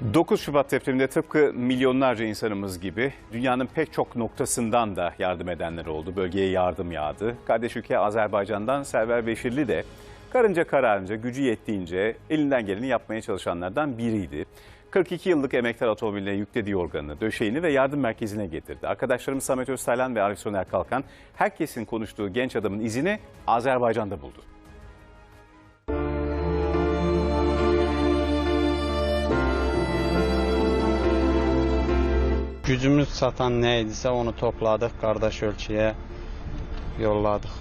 9 Şubat depreminde tıpkı milyonlarca insanımız gibi dünyanın pek çok noktasından da yardım edenler oldu. Bölgeye yardım yağdı. Kardeş ülke Azerbaycan'dan Server Beşirli de karınca kararınca gücü yettiğince elinden geleni yapmaya çalışanlardan biriydi. 42 yıllık emektar otomobiline yüklediği organını, döşeğini ve yardım merkezine getirdi. Arkadaşlarımız Samet Öztaylan ve Arif Soner Kalkan herkesin konuştuğu genç adamın izini Azerbaycan'da buldu. Gücümüz satan neydisə onu topladıq, qardaş ölkəyə yolladıq.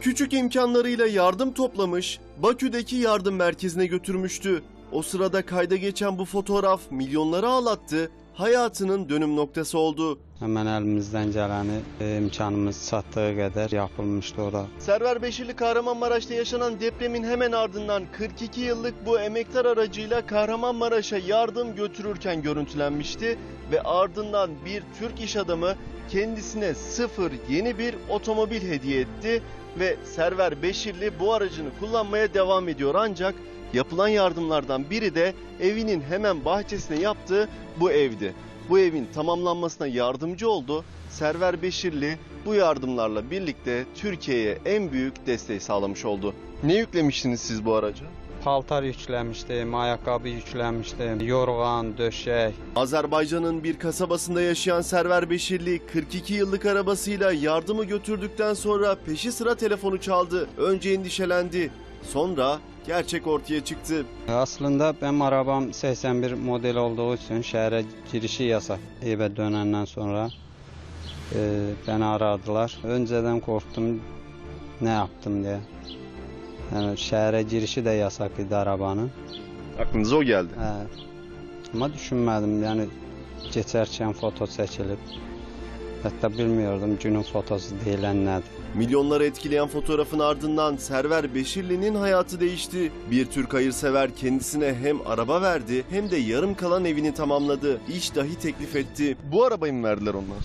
Küçük imkanlarıyla yardım toplamış, Bakü'deki yardım merkezine götürmüştü. O sırada kayda geçen bu fotoğraf milyonları ağlattı, hayatının dönüm noktası oldu. Hemen əlimizdən gələni e, imkanımız çatdığı qədər yapılmışdı ora. Server Beşirli Kahramanmaraş'ta yaşanan depremin hemen ardından 42 yıllık bu emektar aracıyla Kahramanmaraş'a yardım götürürken görüntülenmişti ve ardından bir Türk iş adamı kendisine sıfır yeni bir otomobil hediye etti ve Server Beşirli bu aracını kullanmaya devam ediyor ancak yapılan yardımlardan biri de evinin hemen bahçesine yaptığı bu evdi. Bu evin tamamlanmasına yardımcı oldu. Server Beşirli bu yardımlarla birlikte Türkiye'ye en büyük desteği sağlamış oldu. Ne yüklemiştiniz siz bu araca? Paltar yükləmişdim, ayaqqabı yükləmişdim, yorğan, döşək. Azerbaycan'ın bir kasabasında yaşayan Server Beşirli 42 yıllık arabasıyla yardımı götürdükten sonra peşi sıra telefonu çaldı. Önce endişelendi. Sonra gerçek ortaya çıktı. Aslında benim arabam 81 model olduğu için şehre girişi yasak. Eve dönəndən sonra e, beni aradılar. Önceden korktum ne yaptım diye. Yani şehre girişi de yasak idi arabanın. Aklınıza o geldi. Hə. Amma düşünmədim, yəni keçərkən foto çəkilib. Hətta bilmiyordum günün fotosu deyilən nədir. Milyonları etkileyen fotoğrafın ardından Server Beşirli'nin hayatı değişti. Bir Türk hayırsever kendisine hem araba verdi hem de yarım kalan evini tamamladı. İş dahi teklif etti. Bu arabayı mı verdiler onlar?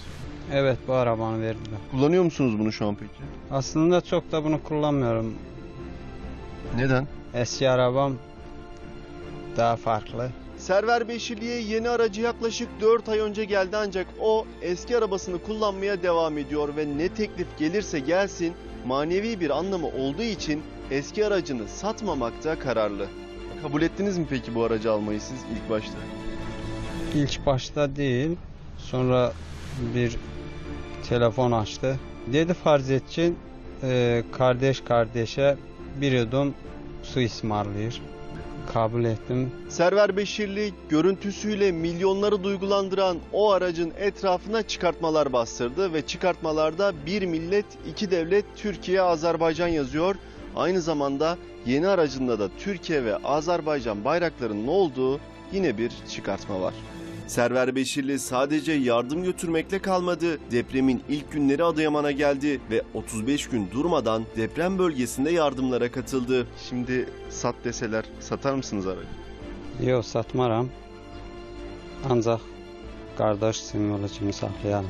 Evet, bu arabanı verdiler. Kullanıyor musunuz bunu şu an peki? Aslında çok da bunu kullanmıyorum. Neden? Eski arabam daha farklı. Server Beşirli'ye yeni aracı yaklaşık 4 ay önce geldi ancak o eski arabasını kullanmaya devam ediyor ve ne teklif gelirse gelsin manevi bir anlamı olduğu için eski aracını satmamakta kararlı. Kabul ettiniz mi peki bu aracı almayı siz ilk başta? İlk başta değil, sonra bir telefon açtı. Dedi farz ki, e, kardeş kardeşe bir yudum su ısmarlayır. Kabul ettim. Server Beşirli görüntüsüyle milyonları duygulandıran o aracın etrafına çıkartmalar bastırdı ve çıkartmalarda bir millet iki devlet Türkiye Azerbaycan yazıyor. Aynı zamanda yeni aracında da Türkiye ve Azerbaycan bayraklarının olduğu yine bir çıkartma var. Server Beşirli sadece yardım götürmekle kalmadı. Depremin ilk günleri Adıyaman'a geldi ve 35 gün durmadan deprem bölgesinde yardımlara katıldı. Şimdi sat deseler satar mısınız aracı? Yox, satmaram. Ancaq qardaş simvolu kimi saxlayaram.